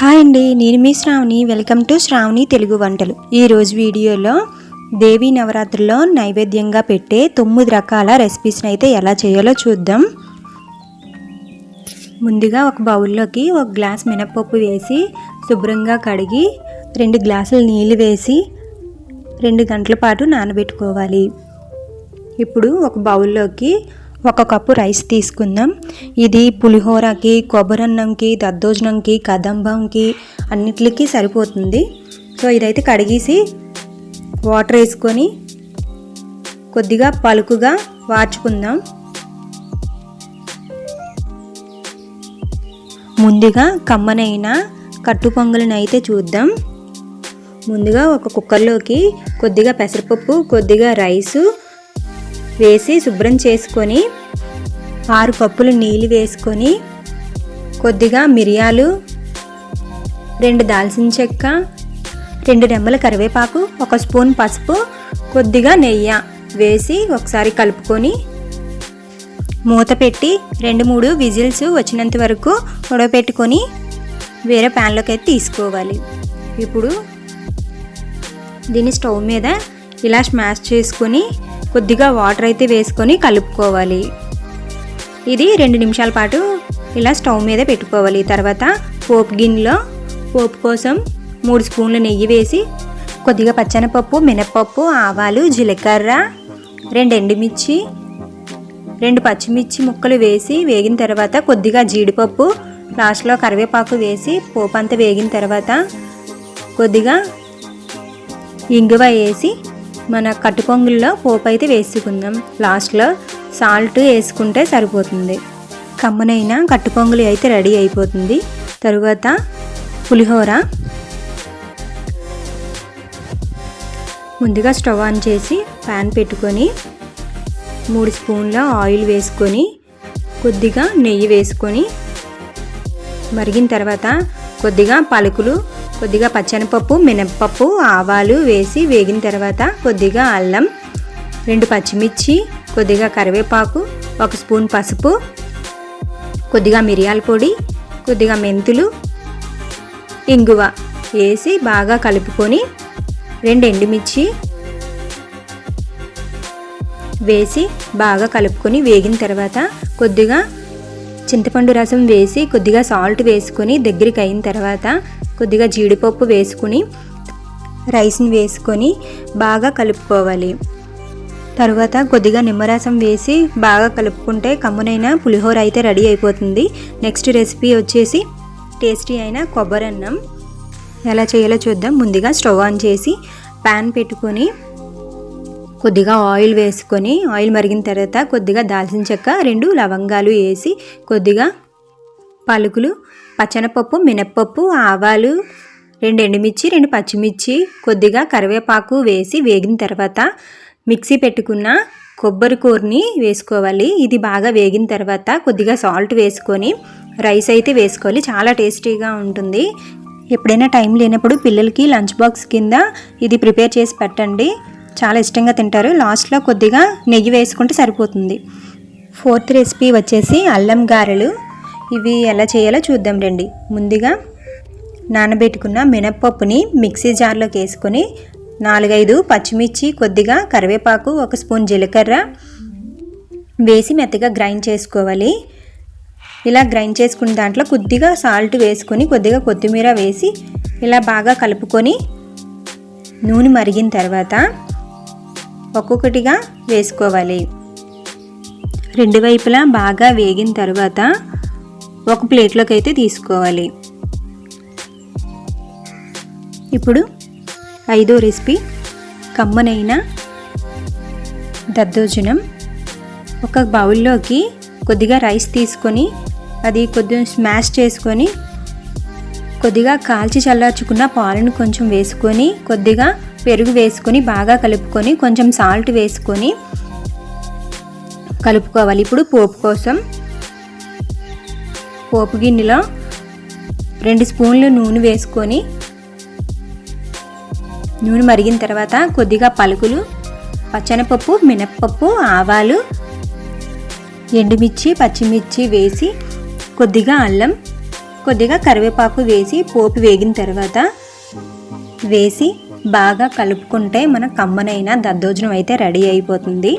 Hi అండి నేను మీ శ్రావణి. వెల్కమ్ టు శ్రావణి తెలుగు వంటలు. ఈరోజు వీడియోలో దేవీ నవరాత్రిలో నైవేద్యంగా పెట్టే తొమ్మిది రకాల రెసిపీస్ని అయితే ఎలా చేయాలో చూద్దాం. ముందుగా ఒక బౌల్లోకి ఒక గ్లాస్ మినపప్పు వేసి శుభ్రంగా కడిగి రెండు గ్లాసులు నీళ్ళు వేసి రెండు గంటల పాటు నానబెట్టుకోవాలి. ఇప్పుడు ఒక బౌల్లోకి ఒక కప్పు రైస్ తీసుకుందాం. ఇది పులిహోరకి కొబ్బరన్నంకి దద్దోజనంకి కదంబంకి అన్నిటికీ సరిపోతుంది. సో ఇదైతే కడిగేసి వాటర్ వేసుకొని కొద్దిగా పలుకుగా వార్చుకుందాం. ముందుగా కమ్మనైన కట్టు పొంగలిని అయితే చూద్దాం. ముందుగా ఒక కుక్కర్లోకి కొద్దిగా పెసరపప్పు కొద్దిగా రైసు వేసి శుభ్రం చేసుకొని ఆరు కప్పులు నీళ్ళు వేసుకొని కొద్దిగా మిరియాలు రెండు దాల్చిన చెక్క రెండు రెమ్మల కరివేపాకు ఒక స్పూన్ పసుపు కొద్దిగా నెయ్యి వేసి ఒకసారి కలుపుకొని మూత పెట్టి రెండు మూడు విజిల్స్ వచ్చినంత వరకు ఉడబెట్టుకొని వేరే ప్యాన్లోకి అయితే తీసుకోవాలి. ఇప్పుడు దీన్ని స్టవ్ మీద ఇలా స్మాష్ చేసుకొని కొద్దిగా వాటర్ అయితే వేసుకొని కలుపుకోవాలి. ఇది రెండు నిమిషాల పాటు ఇలా స్టవ్ మీద పెట్టుకోవాలి. తర్వాత పోపు గిన్నెలో పోపు కోసం మూడు స్పూన్లు నెయ్యి వేసి కొద్దిగా పచ్చనపప్పు మినపప్పు ఆవాలు జీలకర్ర రెండు ఎండుమిర్చి రెండు పచ్చిమిర్చి ముక్కలు వేసి వేగిన తర్వాత కొద్దిగా జీడిపప్పు లాస్ట్లో కరివేపాకు వేసి పోపు అంతా వేగిన తర్వాత కొద్దిగా ఇంగువ వేసి మన కట్టు పొంగుల్లో పోపు అయితే వేసుకుందాం. లాస్ట్లో సాల్ట్ వేసుకుంటే సరిపోతుంది. కమ్మనైన కట్టు పొంగులి అయితే రెడీ అయిపోతుంది. తరువాత పులిహోర. ముందుగా స్టవ్ ఆన్ చేసి ప్యాన్ పెట్టుకొని మూడు స్పూన్ల ఆయిల్ వేసుకొని కొద్దిగా నెయ్యి వేసుకొని మరిగిన తర్వాత కొద్దిగా పలుకులు కొద్దిగా పచ్చనిపప్పు మినప్పప్పు ఆవాలు వేసి వేగిన తర్వాత కొద్దిగా అల్లం రెండు పచ్చిమిర్చి కొద్దిగా కరివేపాకు ఒక స్పూన్ పసుపు కొద్దిగా మిరియాల పొడి కొద్దిగా మెంతులు ఇంగువ వేసి బాగా కలుపుకొని రెండు ఎండుమిర్చి వేసి బాగా కలుపుకొని వేగిన తర్వాత కొద్దిగా చింతపండు రసం వేసి కొద్దిగా సాల్ట్ వేసుకొని దగ్గరికి అయిన తర్వాత కొద్దిగా జీడిపప్పు వేసుకుని రైస్ని వేసుకొని బాగా కలుపుకోవాలి. తర్వాత కొద్దిగా నిమ్మరసం వేసి బాగా కలుపుకుంటే కమ్మునైన పులిహోర అయితే రెడీ అయిపోతుంది. నెక్స్ట్ రెసిపీ వచ్చేసి టేస్టీ అయిన కొబ్బరన్నం ఎలా చేయాలో చూద్దాం. ముందుగా స్టవ్ ఆన్ చేసి ప్యాన్ పెట్టుకొని కొద్దిగా ఆయిల్ వేసుకొని ఆయిల్ మరిగిన తర్వాత కొద్దిగా దాల్చిన చెక్క రెండు లవంగాలు వేసి కొద్దిగా పలుకులు పచ్చనపప్పు మినప్పప్పు ఆవాలు రెండు ఎండుమిర్చి రెండు పచ్చిమిర్చి కొద్దిగా కరివేపాకు వేసి వేగిన తర్వాత మిక్సీ పెట్టుకున్న కొబ్బరి కూరని వేసుకోవాలి. ఇది బాగా వేగిన తర్వాత కొద్దిగా సాల్ట్ వేసుకొని రైస్ అయితే వేసుకోవాలి. చాలా టేస్టీగా ఉంటుంది. ఎప్పుడైనా టైం లేనప్పుడు పిల్లలకి లంచ్ బాక్స్ కింద ఇది ప్రిపేర్ చేసి పెట్టండి. చాలా ఇష్టంగా తింటారు. లాస్ట్లో కొద్దిగా నెయ్యి వేసుకుంటే సరిపోతుంది. ఫోర్త్ రెసిపీ వచ్చేసి అల్లం గారెలు. ఇవి ఎలా చేయాలో చూద్దాం రండి. ముందుగా నానబెట్టుకున్న మినప్పప్పుని మిక్సీ జార్లోకి వేసుకొని నాలుగైదు పచ్చిమిర్చి కొద్దిగా కరివేపాకు ఒక స్పూన్ జీలకర్ర వేసి మెత్తగా గ్రైండ్ చేసుకోవాలి. ఇలా గ్రైండ్ చేసుకున్న దాంట్లో కొద్దిగా సాల్ట్ వేసుకొని కొద్దిగా కొత్తిమీర వేసి ఇలా బాగా కలుపుకొని నూనె మరిగిన తర్వాత ఒక్కొక్కటిగా వేసుకోవాలి. రెండు వైపులా బాగా వేగిన తర్వాత ఒక ప్లేట్లోకి అయితే తీసుకోవాలి. ఇప్పుడు ఐదో రెసిపీ కమ్మనైన దద్దోజనం. ఒక బౌల్లోకి కొద్దిగా రైస్ తీసుకొని అది కొద్దిగా స్మాష్ చేసుకొని కొద్దిగా కాల్చి చల్లార్చుకున్న పాలను కొంచెం వేసుకొని కొద్దిగా పెరుగు వేసుకొని బాగా కలుపుకొని కొంచెం సాల్ట్ వేసుకొని కలుపుకోవాలి. ఇప్పుడు పోపు కోసం పోపు గిన్నెలో రెండు స్పూన్లు నూనె వేసుకొని నూనె మరిగిన తర్వాత కొద్దిగా పలుకులు పచ్చనపప్పు మినప్పప్పు ఆవాలు ఎండుమిర్చి పచ్చిమిర్చి వేసి కొద్దిగా అల్లం కొద్దిగా కరివేపాకు వేసి పోపు వేగిన తర్వాత వేసి బాగా కలుపుకుంటే మన కమ్మనైన దద్దోజనం అయితే రెడీ అయిపోతుంది.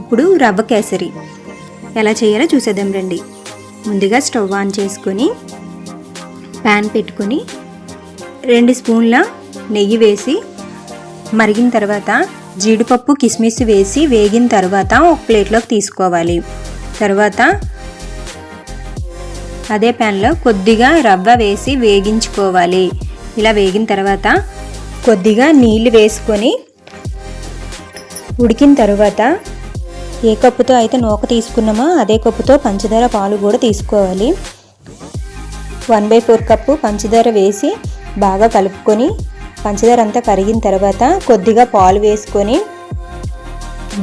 ఇప్పుడు రవ్వ కేసరి. ఎలా చేయాలో చూసేద్దాం రండి. ముందుగా స్టవ్ ఆన్ చేసుకొని ప్యాన్ పెట్టుకొని రెండు స్పూన్ల నెయ్యి వేసి మరిగిన తర్వాత జీడిపప్పు కిస్మిస్ వేసి వేగిన తర్వాత ఒక ప్లేట్లోకి తీసుకోవాలి. తర్వాత అదే ప్యాన్లో కొద్దిగా రవ్వ వేసి వేగించుకోవాలి. ఇలా వేగిన తర్వాత కొద్దిగా నీళ్ళు వేసుకొని ఉడికిన తర్వాత ఏ కప్పుతో అయితే నూక తీసుకున్నామో అదే కప్పుతో పంచదార పాలు కూడా తీసుకోవాలి. వన్ బై ఫోర్ కప్పు పంచదార వేసి బాగా కలుపుకొని పంచదార అంతా కరిగిన తర్వాత కొద్దిగా పాలు వేసుకొని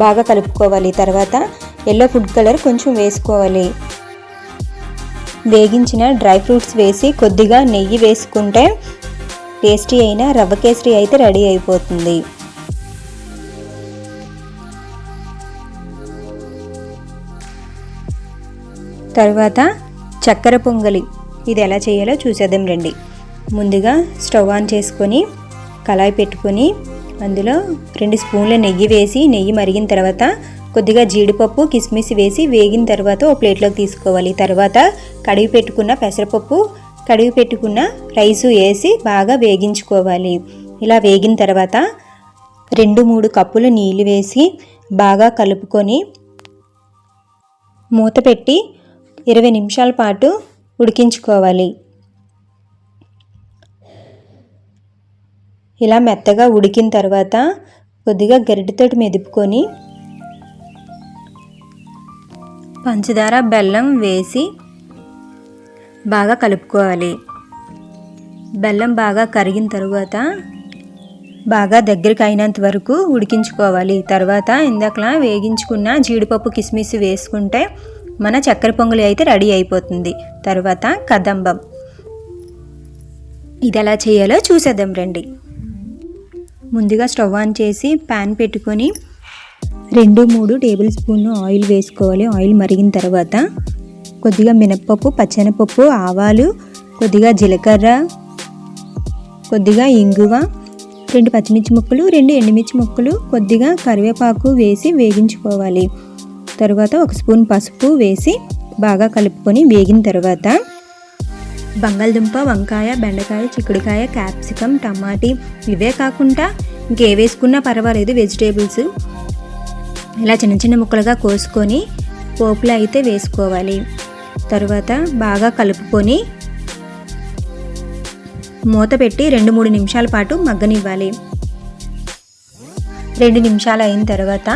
బాగా కలుపుకోవాలి. తర్వాత ఎల్లో ఫుడ్ కలర్ కొంచెం వేసుకోవాలి. వేగించిన డ్రై ఫ్రూట్స్ వేసి కొద్దిగా నెయ్యి వేసుకుంటే టేస్టీ అయిన రవ్వ కేసరి అయితే రెడీ అయిపోతుంది. తర్వాత చక్కెర పొంగలి. ఇది ఎలా చేయాలో చూసేద్దాం రండి. ముందుగా స్టవ్ ఆన్ చేసుకొని కళాయి పెట్టుకొని అందులో రెండు స్పూన్ల నెయ్యి వేసి నెయ్యి మరిగిన తర్వాత కొద్దిగా జీడిపప్పు కిస్మిస్ వేసి వేగిన తర్వాత ఒక ప్లేట్లోకి తీసుకోవాలి. తర్వాత కడిగి పెట్టుకున్న పెసరపప్పు కడిగి పెట్టుకున్న రైసు వేసి బాగా వేగించుకోవాలి. ఇలా వేగిన తర్వాత రెండు మూడు కప్పులు నీళ్ళు వేసి బాగా కలుపుకొని మూత పెట్టి ఇరవై నిమిషాల పాటు ఉడికించుకోవాలి. ఇలా మెత్తగా ఉడికిన తర్వాత కొద్దిగా గరిటెతోటి మెదుపుకొని పంచదార బెల్లం వేసి బాగా కలుపుకోవాలి. బెల్లం బాగా కరిగిన తర్వాత బాగా దగ్గరికి అయినంత వరకు ఉడికించుకోవాలి. తర్వాత ఇందాకలా వేగించుకున్న జీడిపప్పు కిస్మిస్ వేసుకుంటే మన చక్కెర పొంగలి అయితే రెడీ అయిపోతుంది. తర్వాత కదంబం. ఇది ఎలా చేయాలో చూసేద్దాం రండి. ముందుగా స్టవ్ ఆన్ చేసి ప్యాన్ పెట్టుకొని రెండు మూడు టేబుల్ స్పూన్ ఆయిల్ వేసుకోవాలి. ఆయిల్ మరిగిన తర్వాత కొద్దిగా మినప్పప్పు పచ్చనపప్పు ఆవాలు కొద్దిగా జీలకర్ర కొద్దిగా ఇంగువ రెండు పచ్చిమిర్చి ముక్కలు రెండు ఎండుమిర్చి ముక్కలు కొద్దిగా కరివేపాకు వేసి వేగించుకోవాలి. తర్వాత ఒక స్పూన్ పసుపు వేసి బాగా కలుపుకొని వేగిన తర్వాత బంగాళదుంప వంకాయ బెండకాయ చిక్కుడుకాయ క్యాప్సికమ్ టమాటీ ఇవే కాకుండా ఇంకే వేసుకున్నా పర్వాలేదు వెజిటేబుల్స్. ఇలా చిన్న చిన్న ముక్కలుగా కోసుకొని పోపులో అయితే వేసుకోవాలి. తర్వాత బాగా కలుపుకొని మూత పెట్టి రెండు మూడు నిమిషాల పాటు మగ్గనివ్వాలి. రెండు నిమిషాలు అయిన తర్వాత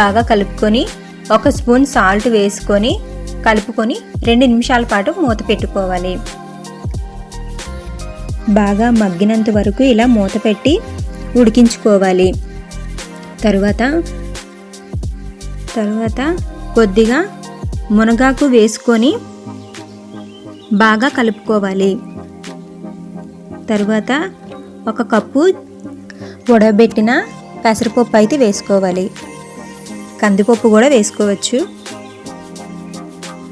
బాగా కలుపుకొని ఒక స్పూన్ సాల్ట్ వేసుకొని కలుపుకొని రెండు నిమిషాల పాటు మూత పెట్టుకోవాలి. బాగా మగ్గినంత వరకు ఇలా మూత పెట్టి ఉడికించుకోవాలి. తరువాత తరువాత కొద్దిగా మునగాకు వేసుకొని బాగా కలుపుకోవాలి. తరువాత ఒక కప్పు ఉడబెట్టిన పెసరపప్పు అయితే వేసుకోవాలి. కందిపప్పు కూడా వేసుకోవచ్చు.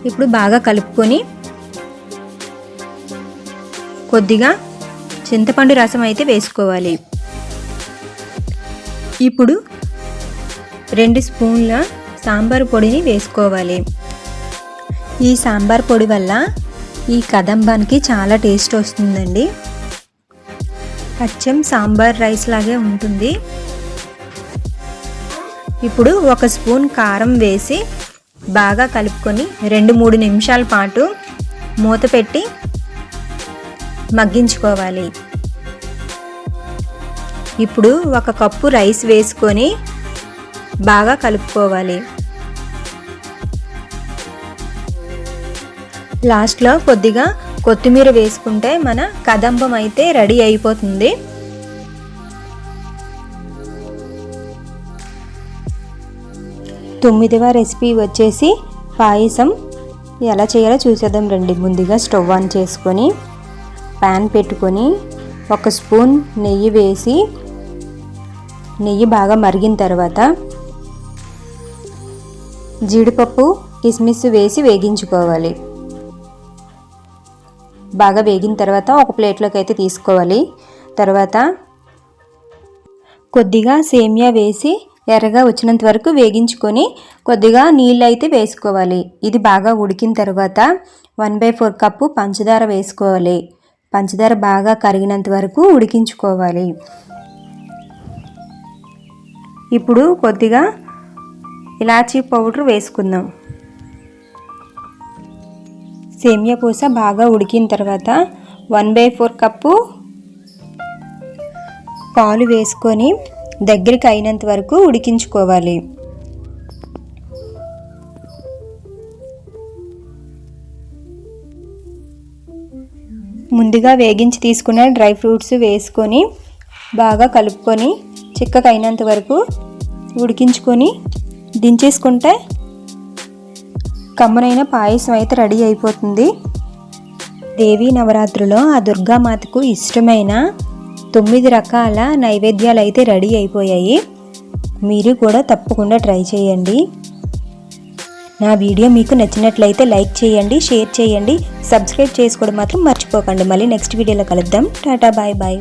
ఇప్పుడు బాగా కలుపుకొని కొద్దిగా చింతపండు రసం అయితే వేసుకోవాలి. ఇప్పుడు రెండు స్పూన్ల సాంబార్ పొడిని వేసుకోవాలి. ఈ సాంబార్ పొడి వల్ల ఈ కదంబానికి చాలా టేస్ట్ వస్తుందండి. పచ్చం సాంబార్ రైస్ లాగే ఉంటుంది. ఇప్పుడు ఒక స్పూన్ కారం వేసి బాగా కలుపుకొని రెండు మూడు నిమిషాల పాటు మూత పెట్టి మగ్గించుకోవాలి. ఇప్పుడు ఒక కప్పు రైస్ వేసుకొని బాగా కలుపుకోవాలి. లాస్ట్లో కొద్దిగా కొత్తిమీర వేసుకుంటే మన కదంబం అయితే రెడీ అయిపోతుంది. తొమ్మిదవ రెసిపీ వచ్చేసి పాయసం. ఎలా చేయాలో చూసేద్దాం రండి. ముందుగా స్టవ్ ఆన్ చేసుకొని ప్యాన్ పెట్టుకొని ఒక స్పూన్ నెయ్యి వేసి నెయ్యి బాగా మరిగిన తర్వాత జీడిపప్పు కిస్మిస్ వేసి వేగించుకోవాలి. బాగా వేగిన తర్వాత ఒక ప్లేట్లోకి అయితే తీసుకోవాలి. తర్వాత కొద్దిగా సేమియా వేసి ఎర్రగా వచ్చినంత వరకు వేగించుకొని కొద్దిగా నీళ్ళు అయితే వేసుకోవాలి. ఇది బాగా ఉడికిన తర్వాత వన్ బై ఫోర్ కప్పు పంచదార వేసుకోవాలి. పంచదార బాగా కరిగినంత వరకు ఉడికించుకోవాలి. ఇప్పుడు కొద్దిగా ఇలాచీ పౌడర్ వేసుకుందాం. సేమియా పూస బాగా ఉడికిన తర్వాత వన్ బై ఫోర్ కప్పు పాలు వేసుకొని దగ్గరికి అయినంత వరకు ఉడికించుకోవాలి. ముందుగా వేగించి తీసుకున్న డ్రై ఫ్రూట్స్ వేసుకొని బాగా కలుపుకొని చిక్కకైనంత అయినంత వరకు ఉడికించుకొని దించేసుకుంటే కమ్మనైన పాయసం అయితే రెడీ అయిపోతుంది. దేవీ నవరాత్రిలో ఆ దుర్గామాతకు ఇష్టమైన తొమ్మిది రకాల నైవేద్యాలు అయితే రెడీ అయిపోయాయి. మీరు కూడా తప్పకుండా ట్రై చేయండి. నా వీడియో మీకు నచ్చినట్లయితే లైక్ చేయండి షేర్ చేయండి సబ్స్క్రైబ్ చేసుకోవడం మాత్రం మర్చిపోకండి. మళ్ళీ నెక్స్ట్ వీడియోలో కలుద్దాం. Tata bye bye.